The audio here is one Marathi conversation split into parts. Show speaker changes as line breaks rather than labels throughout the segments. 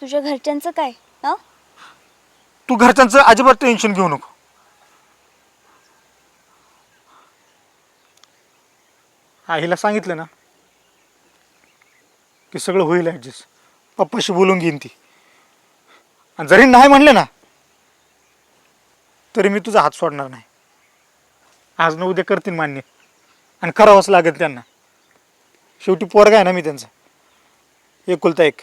तुझ्या घरच्यांचं काय हा?
तू घरच्यांचं अजिबात टेन्शन घेऊ नको. आईला सांगितलं ना की सगळं होईल ॲडजस्ट पप्पाशी बोलून घेईन ती. आणि जरी नाही म्हणले ना तरी मी तुझा हात सोडणार नाही. आज न उद्या करतील मान्य. आणि करावंच लागेल त्यांना. शेवटी पोरगा आहे ना मी त्यांचा. एकुलता एक.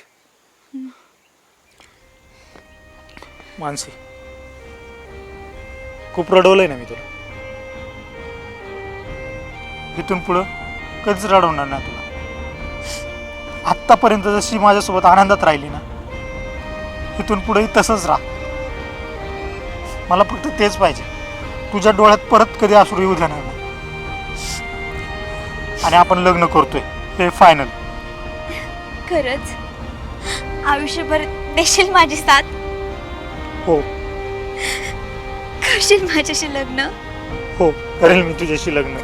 मानसी. खूप रडवलंय ना मी तुला. इथून पुढं कधीच रडवणार नाही तुला. आत्तापर्यंत जशी माझ्यासोबत आनंदात राहिली ना इथून पुढेही तसंच राहा. मला फक्त तेच पाहिजे. तुझ्या डोळ्यात परत कधी अश्रू येऊ देणार नाही आणि आपण लग्न करतोय. हे फायनल
खरंच. आयुष्यभर देशील माझी साथ?
हो.
करशील माझ्याशी लग्न?
हो करेल मी तुझ्याशी लग्न.